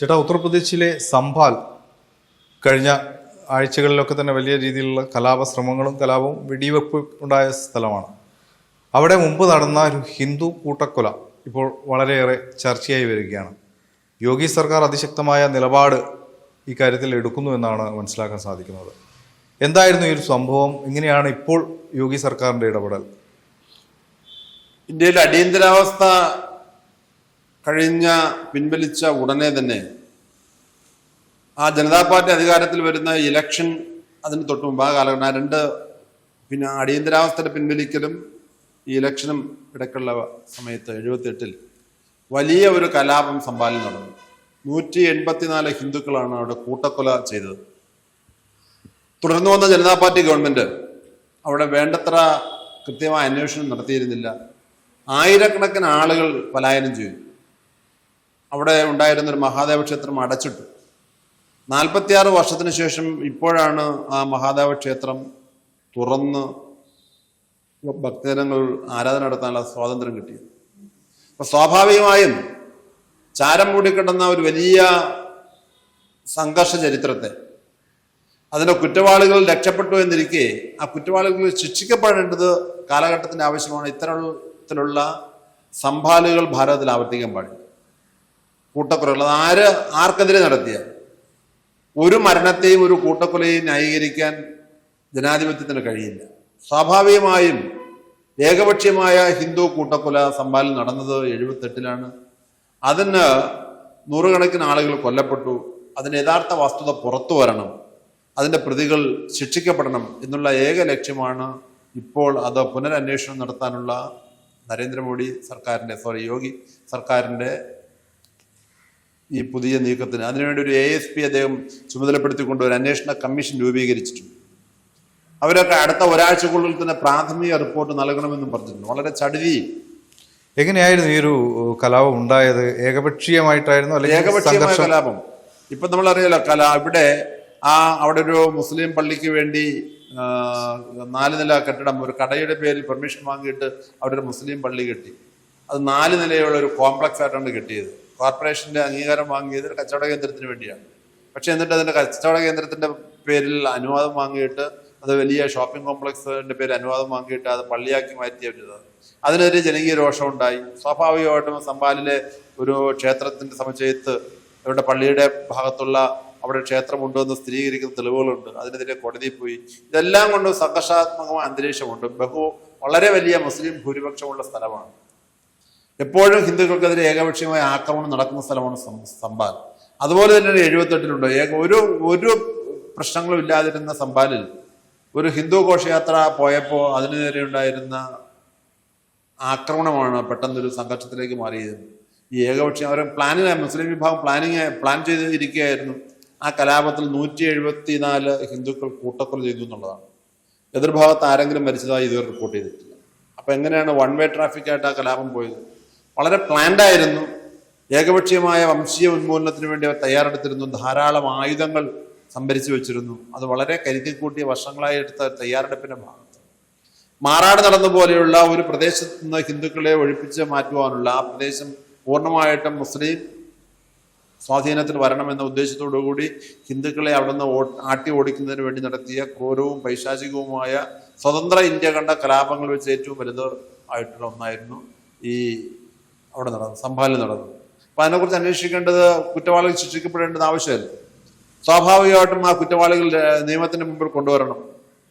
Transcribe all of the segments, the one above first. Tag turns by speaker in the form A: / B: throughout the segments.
A: ചേട്ടാ ഉത്തർപ്രദേശിലെ സംഭാൽ കഴിഞ്ഞ ആഴ്ചകളിലൊക്കെ തന്നെ വലിയ രീതിയിലുള്ള കലാപ ശ്രമങ്ങളും കലാപവും വെടിവെപ്പ് ഉണ്ടായ സ്ഥലമാണ്. അവിടെ മുമ്പ് നടന്ന ഒരു ഹിന്ദു കൂട്ടക്കൊല ഇപ്പോൾ വളരെയേറെ ചർച്ചയായി വരികയാണ്. യോഗി സർക്കാർ അതിശക്തമായ നിലപാട് ഇക്കാര്യത്തിൽ എടുക്കുന്നു എന്നാണ് മനസ്സിലാക്കാൻ സാധിക്കുന്നത്. എന്തായിരുന്നു ഈ ഒരു സംഭവം? എങ്ങനെയാണ് ഇപ്പോൾ യോഗി സർക്കാരിന്റെ ഇടപെടൽ?
B: ഇന്ത്യയിലെ അടിയന്തരാവസ്ഥ കഴിഞ്ഞ പിൻവലിച്ച ഉടനെ തന്നെ ആ ജനതാ പാർട്ടി അധികാരത്തിൽ വരുന്ന ഇലക്ഷൻ അതിന് തൊട്ട് മുമ്പ് ആ കാലഘട്ടം രണ്ട് പിന്നെ അടിയന്തരാവസ്ഥയുടെ പിൻവലിക്കലും ഈ ഇലക്ഷനും ഇടയ്ക്കുള്ള സമയത്ത് എഴുപത്തെട്ടിൽ വലിയ ഒരു കലാപം സംഭാലി നടന്നു. നൂറ്റി എൺപത്തിനാല് ഹിന്ദുക്കളാണ് അവിടെ കൂട്ടക്കൊല ചെയ്തത്. തുടർന്നു വന്ന ജനതാ പാർട്ടി ഗവൺമെന്റ് അവിടെ വേണ്ടത്ര കൃത്യമായ അന്വേഷണം നടത്തിയിരുന്നില്ല. ആയിരക്കണക്കിന് ആളുകൾ പലായനം ചെയ്തു. അവിടെ ഉണ്ടായിരുന്ന ഒരു മഹാദേവ ക്ഷേത്രം അടച്ചിട്ടു. നാൽപ്പത്തിയാറ് വർഷത്തിന് ശേഷം ഇപ്പോഴാണ് ആ മഹാദേവ ക്ഷേത്രം തുറന്ന് ഭക്തജനങ്ങൾ ആരാധന നടത്താനുള്ള സ്വാതന്ത്ര്യം കിട്ടിയത്. അപ്പൊ സ്വാഭാവികമായും ചാരം മൂടിക്കിടന്ന ഒരു വലിയ സംഘർഷ ചരിത്രത്തെ അതിന്റെ കുറ്റവാളികൾ രക്ഷപ്പെട്ടു എന്നിരിക്കെ ആ കുറ്റവാളികൾ ശിക്ഷിക്കപ്പെടേണ്ടത് കാലഘട്ടത്തിന്റെ ആവശ്യമാണ്. ഇത്തരത്തിലുള്ള സംഭാലുകൾ ഭാരതത്തിൽ ആവർത്തിക്കാൻ പാടില്ല. കൂട്ടക്കൊലകൾ. ആര് ആർക്കെതിരെ നടത്തിയ? ഒരു മരണത്തെയും ഒരു കൂട്ടക്കൊലയെയും ന്യായീകരിക്കാൻ ജനാധിപത്യത്തിന് കഴിയില്ല. സ്വാഭാവികമായും ഏകപക്ഷീയമായ ഹിന്ദു കൂട്ടക്കൊല സംഭാലിൽ നടന്നത് എഴുപത്തെട്ടിലാണ്. അതിന് നൂറുകണക്കിന് ആളുകൾ കൊല്ലപ്പെട്ടു. അതിന് യഥാർത്ഥ വസ്തുത പുറത്തു വരണം. അതിന്റെ പ്രതികൾ ശിക്ഷിക്കപ്പെടണം എന്നുള്ള ഏക ലക്ഷ്യമാണ് ഇപ്പോൾ അത് പുനരന്വേഷണം നടത്താനുള്ള നരേന്ദ്രമോദി സർക്കാരിന്റെ സോറി യോഗി സർക്കാരിന്റെ ഈ പുതിയ നീക്കത്തിന്. അതിനുവേണ്ടി ഒരു എ എസ് പി അദ്ദേഹം ചുമതലപ്പെടുത്തിക്കൊണ്ട് ഒരു അന്വേഷണ കമ്മീഷൻ രൂപീകരിച്ചിട്ടുണ്ട്. അവരൊക്കെ അടുത്ത ഒരാഴ്ചക്കുള്ളിൽ തന്നെ പ്രാഥമിക റിപ്പോർട്ട് നൽകണമെന്നും പറഞ്ഞിട്ടുണ്ട്. വളരെ ചടുതി
A: എങ്ങനെയായിരുന്നു ഈ ഒരു കലാപം ഉണ്ടായത്? ഏകപക്ഷീയമായിട്ടായിരുന്നു അല്ലെങ്കിൽ
B: ഏകപക്ഷീയമായ കലാപം. ഇപ്പൊ നമ്മളറിയാലോ കല ഇവിടെ ആ അവിടെ ഒരു മുസ്ലിം പള്ളിക്ക് വേണ്ടി നാല് നില കെട്ടിടം ഒരു കടയുടെ പേരിൽ പെർമിഷൻ വാങ്ങിയിട്ട് അവിടെ ഒരു മുസ്ലിം പള്ളി കെട്ടി. അത് നാല് നിലയുള്ള ഒരു കോംപ്ലക്സ് ആയിട്ടാണ് കെട്ടിയത്. കോർപ്പറേഷന്റെ അംഗീകാരം വാങ്ങിയത് കച്ചവട കേന്ദ്രത്തിന് വേണ്ടിയാണ്. പക്ഷെ എന്നിട്ട് അതിന്റെ കച്ചവട കേന്ദ്രത്തിന്റെ പേരിൽ അനുവാദം വാങ്ങിയിട്ട് അത് വലിയ ഷോപ്പിംഗ് കോംപ്ലക്സിന്റെ പേര് അനുവാദം വാങ്ങിയിട്ട് അത് പള്ളിയാക്കി മാറ്റിയത് അതിനെതിരെ ജനകീയ രോഷം ഉണ്ടായി. സ്വാഭാവികമായിട്ടും സമ്പാലിലെ ഒരു ക്ഷേത്രത്തിന്റെ സമുച്ചയത്ത് അവരുടെ പള്ളിയുടെ ഭാഗത്തുള്ള അവിടെ ക്ഷേത്രമുണ്ടെന്ന് സ്ഥിരീകരിക്കുന്ന തെളിവുകളുണ്ട്. അതിനെതിരെ കോടതിയിൽ പോയി. ഇതെല്ലാം കൊണ്ട് സംഘർഷാത്മകമായ അന്തരീക്ഷമുണ്ട്. ബഹു വളരെ വലിയ മുസ്ലിം ഭൂരിപക്ഷമുള്ള സ്ഥലമാണ്. എപ്പോഴും ഹിന്ദുക്കൾക്കെതിരെ ഏകപക്ഷീയമായ ആക്രമണം നടക്കുന്ന സ്ഥലമാണ് സം- സംഭാൽ. അതുപോലെ തന്നെ എഴുപത്തെട്ടിലുണ്ട്. ഏക ഒരു ഒരു പ്രശ്നങ്ങളും ഇല്ലാതിരുന്ന സംഭാലിൽ ഒരു ഹിന്ദു ഘോഷയാത്ര പോയപ്പോൾ അതിനെതിരെ ഉണ്ടായിരുന്ന ആക്രമണമാണ് പെട്ടെന്നൊരു സംഘർഷത്തിലേക്ക് മാറിയത്. ഈ ഏകപക്ഷീയ അവർ പ്ലാനിങ് മുസ്ലിം വിഭാഗം പ്ലാനിങ് പ്ലാൻ ചെയ്ത് ഇരിക്കുകയായിരുന്നു ആ കലാപത്തിൽ നൂറ്റി എഴുപത്തി നാല് ഹിന്ദുക്കൾ കൂട്ടക്കൊല ചെയ്തു എന്നുള്ളതാണ്. എതിർഭാഗത്ത് ആരെങ്കിലും മരിച്ചതായി ഇതുവരെ റിപ്പോർട്ട് ചെയ്തിട്ടില്ല. അപ്പം എങ്ങനെയാണ് വൺ വേ ട്രാഫിക്കായിട്ട് ആ കലാപം പോയത്? വളരെ പ്ലാൻഡ് ആയിരുന്നു. ഏകപക്ഷീയമായ വംശീയ ഉന്മൂലനത്തിന് വേണ്ടി അവർ തയ്യാറെടുത്തിരുന്നു. ധാരാളം ആയുധങ്ങൾ സംഭരിച്ചു വെച്ചിരുന്നു. അത് വളരെ കരുതി കൂട്ടിയ വർഷങ്ങളായി എടുത്ത തയ്യാറെടുപ്പിന്റെ ഭാഗത്ത്. മാറാട് നടന്ന പോലെയുള്ള ഒരു പ്രദേശത്ത് നിന്ന് ഹിന്ദുക്കളെ ഒഴിപ്പിച്ച് മാറ്റുവാനുള്ള ആ പ്രദേശം പൂർണമായിട്ടും മുസ്ലിം സ്വാധീനത്തിൽ വരണമെന്ന ഉദ്ദേശത്തോടു കൂടി ഹിന്ദുക്കളെ അവിടുന്ന് ആട്ടി ഓടിക്കുന്നതിന് വേണ്ടി നടത്തിയ ക്രൂരവും പൈശാചികവുമായ സ്വതന്ത്ര ഇന്ത്യ കണ്ട കലാപങ്ങൾ വെച്ച് ഏറ്റവും വലുത് ആയിട്ടുള്ള ഒന്നായിരുന്നു ഈ അവിടെ നടന്നത് സംഭാലിൽ നടന്നത് അപ്പൊ അതിനെക്കുറിച്ച് അന്വേഷിക്കേണ്ടത് കുറ്റവാളികൾ ശിക്ഷിക്കപ്പെടേണ്ടത് ആവശ്യമില്ല സ്വാഭാവികമായിട്ടും ആ കുറ്റവാളികൾ നിയമത്തിന്റെ നിയമത്തിന് മുമ്പിൽ കൊണ്ടുവരണം.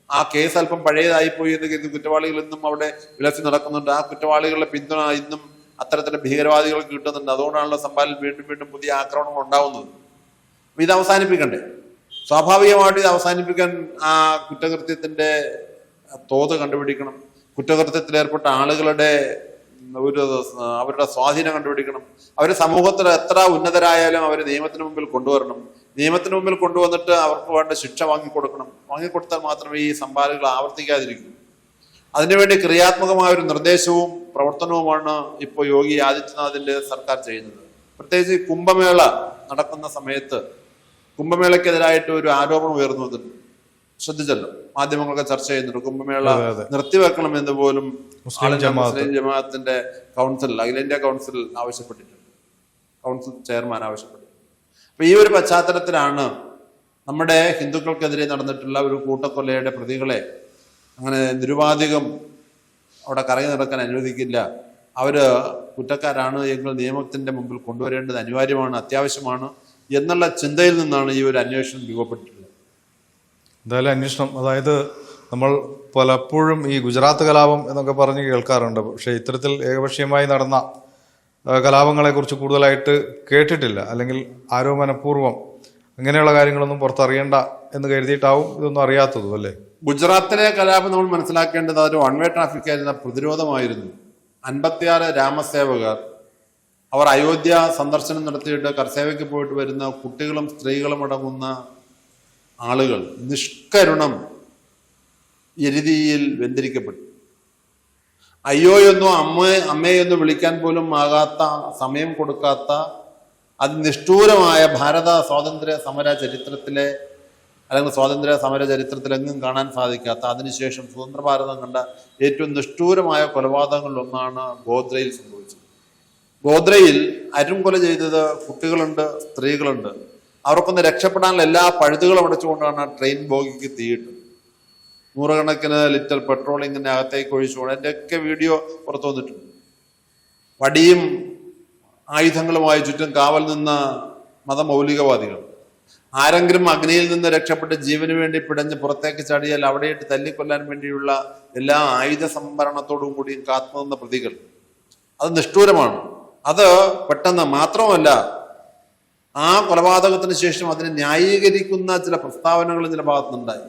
B: ആ കേസ് അല്പം പഴയതായി പോയി എന്ന് കരുതി കുറ്റവാളികൾ ഇന്നും അവിടെ വിലസി നടക്കുന്നുണ്ട്. ആ കുറ്റവാളികളുടെ പിന്തുണ ഇന്നും അത്തരത്തിലെ ഭീകരവാദികൾ കിട്ടുന്നുണ്ട്. അതുകൊണ്ടാണല്ലോ സംഭാലിൽ വീണ്ടും വീണ്ടും പുതിയ ആക്രമണങ്ങൾ ഉണ്ടാവുന്നത്. ഇത് അവസാനിപ്പിക്കണ്ടേ? സ്വാഭാവികമായിട്ട് ഇത് അവസാനിപ്പിക്കാൻ ആ കുറ്റകൃത്യത്തിന്റെ തോത് കണ്ടുപിടിക്കണം. കുറ്റകൃത്യത്തിൽ ഏർപ്പെട്ട ആളുകളുടെ ഒരു അവരുടെ സ്വാധീനം കണ്ടുപിടിക്കണം. അവർ സമൂഹത്തിൽ എത്ര ഉന്നതരായാലും അവർ നിയമത്തിന് മുമ്പിൽ കൊണ്ടുവരണം. നിയമത്തിന് മുമ്പിൽ കൊണ്ടുവന്നിട്ട് അവർക്ക് വേണ്ട ശിക്ഷ വാങ്ങിക്കൊടുക്കണം. വാങ്ങിക്കൊടുത്താൽ മാത്രമേ ഈ സംഭാവനകൾ ആവർത്തിക്കാതിരിക്കൂ. അതിനുവേണ്ടി ക്രിയാത്മകമായ ഒരു നിർദ്ദേശവും പ്രവർത്തനവുമാണ് ഇപ്പോൾ യോഗി ആദിത്യനാഥിന്റെ സർക്കാർ ചെയ്യുന്നത്. പ്രത്യേകിച്ച് കുംഭമേള നടക്കുന്ന സമയത്ത് കുംഭമേളയ്ക്കെതിരായിട്ട് ഒരു ആരോപണം ഉയർന്നു വന്നിട്ടുണ്ട്. ശ്രദ്ധിച്ചല്ലോ. മാധ്യമങ്ങളൊക്കെ ചർച്ച ചെയ്യുന്നുണ്ട്. കുംഭമേള. നിർത്തിവെക്കണം എന്ന് പോലും
A: മുസ്ലിം
B: ജമാഅത്തിന്റെ കൗൺസിൽ അഖിലേന്ത്യാ കൗൺസിൽ ആവശ്യപ്പെട്ടിട്ടുണ്ട്. കൗൺസിൽ ചെയർമാൻ ആവശ്യപ്പെട്ടു അപ്പൊ ഈ ഒരു പശ്ചാത്തലത്തിലാണ് നമ്മുടെ ഹിന്ദുക്കൾക്കെതിരെ നടന്നിട്ടുള്ള ഒരു കൂട്ടക്കൊലയുടെ പ്രതികളെ അങ്ങനെ നിരുപാധികം അവിടെ കറങ്ങി നടക്കാൻ അനുവദിക്കില്ല. അവർ കുറ്റക്കാരാണ് എങ്കിൽ നിയമത്തിന്റെ മുമ്പിൽ കൊണ്ടുവരേണ്ടത് അനിവാര്യമാണ് അത്യാവശ്യമാണ് എന്നുള്ള ചിന്തയിൽ നിന്നാണ് ഈ ഒരു അന്വേഷണം രൂപപ്പെട്ടിട്ടുള്ളത്.
A: എന്തായാലും അന്വേഷണം അതായത് നമ്മൾ പലപ്പോഴും ഈ ഗുജറാത്ത് കലാപം എന്നൊക്കെ പറഞ്ഞ് കേൾക്കാറുണ്ട്. പക്ഷേ ഇത്തരത്തിൽ ഏകപക്ഷീയമായി നടന്ന കലാപങ്ങളെക്കുറിച്ച് കൂടുതലായിട്ട് കേട്ടിട്ടില്ല. അല്ലെങ്കിൽ ആരോ മനഃപൂർവം അങ്ങനെയുള്ള കാര്യങ്ങളൊന്നും പുറത്തറിയേണ്ട എന്ന് കരുതിയിട്ടാവും ഇതൊന്നും അറിയാത്തതും അല്ലേ?
B: ഗുജറാത്തിലെ കലാപം നമ്മൾ മനസ്സിലാക്കേണ്ടത് അതൊരു വൺ വേ ട്രാഫിക് പ്രതിരോധമായിരുന്നു. അൻപത്തിയാറ് രാമസേവകർ അവർ അയോധ്യ സന്ദർശനം നടത്തിയിട്ട് കർസേവയ്ക്ക് പോയിട്ട് വരുന്ന കുട്ടികളും സ്ത്രീകളും അടങ്ങുന്ന ആളുകൾ നിഷ്കരുണം എരുതിയിൽ വെന്തിരിക്കപ്പെട്ടു. അയ്യോയെന്നോ അമ്മ അമ്മയെന്നോ വിളിക്കാൻ പോലും ആകാത്ത സമയം കൊടുക്കാത്ത അതിനിഷ്ഠൂരമായ ഭാരത സ്വാതന്ത്ര്യ സമര ചരിത്രത്തിലെ അല്ലെങ്കിൽ സ്വാതന്ത്ര്യ സമര ചരിത്രത്തിലെങ്ങും കാണാൻ സാധിക്കാത്ത അതിനുശേഷം സ്വതന്ത്ര ഭാരതം കണ്ട ഏറ്റവും നിഷ്ഠൂരമായ കൊലപാതകങ്ങളിലൊന്നാണ് ഗോദ്രയിൽ സംഭവിച്ചത്. ഗോദ്രയിൽ അരുംകൊല ചെയ്തത് കുട്ടികളുണ്ട് സ്ത്രീകളുണ്ട്. അവർക്കൊന്ന് രക്ഷപ്പെടാനുള്ള എല്ലാ പഴുതുകളും അടച്ചുകൊണ്ടാണ് ട്രെയിൻ ബോഗിക്ക് തീയിട്ടത്. നൂറുകണക്കിന് ലിറ്റർ പെട്രോൾ ഇങ്ങനെ അകത്തേക്ക് ഒഴിച്ചുകൊണ്ട് അതിന്റെയൊക്കെ വീഡിയോ പുറത്തു വന്നിട്ടുണ്ട്. വടിയും ആയുധങ്ങളുമായി ചുറ്റും കാവൽ നിന്ന മതമൗലികവാദികൾ. ആരെങ്കിലും അഗ്നിയിൽ നിന്ന് രക്ഷപ്പെട്ട് ജീവന് വേണ്ടി പിടഞ്ഞ് പുറത്തേക്ക് ചാടിയാൽ അവിടെയിട്ട് തല്ലിക്കൊല്ലാൻ വേണ്ടിയുള്ള എല്ലാ ആയുധ സംഭരണത്തോടും കൂടിയും കാത്തുനിന്ന പ്രതികൾ. അത് നിഷ്ഠൂരമാണ്. അത് പെട്ടെന്ന് മാത്രമല്ല ആ കൊലപാതകത്തിന് ശേഷം അതിനെ ന്യായീകരിക്കുന്ന ചില പ്രസ്താവനകൾ ചില ഭാഗത്തുനിന്നുണ്ടായി.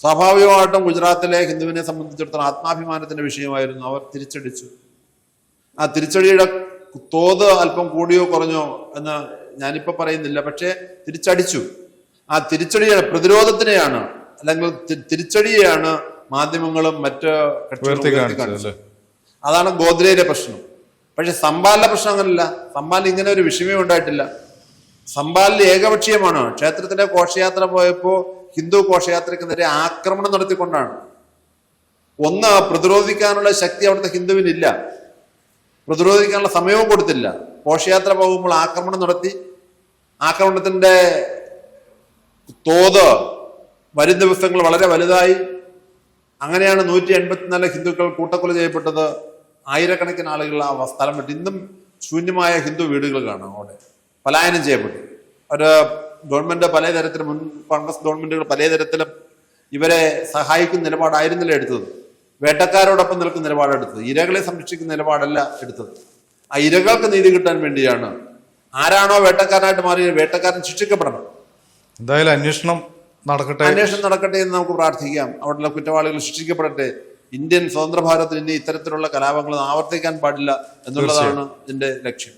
B: സ്വാഭാവികമായിട്ടും ഗുജറാത്തിലെ ഹിന്ദുവിനെ സംബന്ധിച്ചിടത്തോളം ആത്മാഭിമാനത്തിന്റെ വിഷയമായിരുന്നു. അവർ തിരിച്ചടിച്ചു. ആ തിരിച്ചടിയുടെ തോത് അല്പം കൂടിയോ കുറഞ്ഞോ എന്ന് ഞാനിപ്പോ പറയുന്നില്ല. പക്ഷേ തിരിച്ചടിച്ചു. ആ തിരിച്ചടിയുടെ പ്രതിരോധത്തിനെയാണ് അല്ലെങ്കിൽ തിരിച്ചടിയെയാണ് മാധ്യമങ്ങളും മറ്റ് അതാണ് ഗോദ്രയിലെ പ്രശ്നം. പക്ഷെ സമ്പാലിന്റെ പ്രശ്നം അങ്ങനല്ല. സംബാലിന് ഇങ്ങനെ ഒരു വിഷയമേ ഉണ്ടായിട്ടില്ല. സംബാലിൽ ഏകപക്ഷീയമാണ്. ക്ഷേത്രത്തിന്റെ ഘോഷയാത്ര പോയപ്പോ ഹിന്ദു ഘോഷയാത്രയ്ക്ക് നേരെ ആക്രമണം നടത്തിക്കൊണ്ടാണ്. ഒന്ന് പ്രതിരോധിക്കാനുള്ള ശക്തി അവിടുത്തെ ഹിന്ദുവിനില്ല. പ്രതിരോധിക്കാനുള്ള സമയവും കൊടുത്തില്ല. ഘോഷയാത്ര പോകുമ്പോൾ ആക്രമണം നടത്തി. ആക്രമണത്തിന്റെ തോത് വരും ദിവസങ്ങൾ വളരെ വലുതായി. അങ്ങനെയാണ് നൂറ്റി എൺപത്തിനാല് ഹിന്ദുക്കൾ കൂട്ടക്കൊല ചെയ്യപ്പെട്ടത്. ആയിരക്കണക്കിന് ആളുകൾ ആ സ്ഥലം വിട്ട് ഇന്നും ശൂന്യമായ ഹിന്ദു വീടുകൾ കാണാം അവിടെ. പലായനം ചെയ്യപ്പെട്ടു. ഒരു ഗവൺമെന്റ് പലതരത്തിൽ മുൻ കോൺഗ്രസ് ഗവൺമെന്റുകൾ പലതരത്തിലും ഇവരെ സഹായിക്കുന്ന നിലപാടായിരുന്നില്ല എടുത്തത്. വേട്ടക്കാരോടൊപ്പം നിൽക്കുന്ന നിലപാടെടുത്തത് ഇരകളെ സംരക്ഷിക്കുന്ന നിലപാടല്ല എടുത്തത്. ആ ഇരകൾക്ക് നീതി കിട്ടാൻ വേണ്ടിയാണ് ആരാണോ വേട്ടക്കാരനായിട്ട് മാറിയത് വേട്ടക്കാരൻ ശിക്ഷിക്കപ്പെടണം.
A: എന്തായാലും അന്വേഷണം നടക്കട്ടെ.
B: അന്വേഷണം നടക്കട്ടെ എന്ന് നമുക്ക് പ്രാർത്ഥിക്കാം. അവിടെയുള്ള കുറ്റവാളികൾ ശിക്ഷിക്കപ്പെടട്ടെ. ഇന്ത്യൻ സ്വതന്ത്ര ഭാരതത്തിൽ ഇനി ഇത്തരത്തിലുള്ള കലാപങ്ങൾ ആവർത്തിക്കാൻ പാടില്ല എന്നുള്ളതാണ് ഇതിന്റെ ലക്ഷ്യം.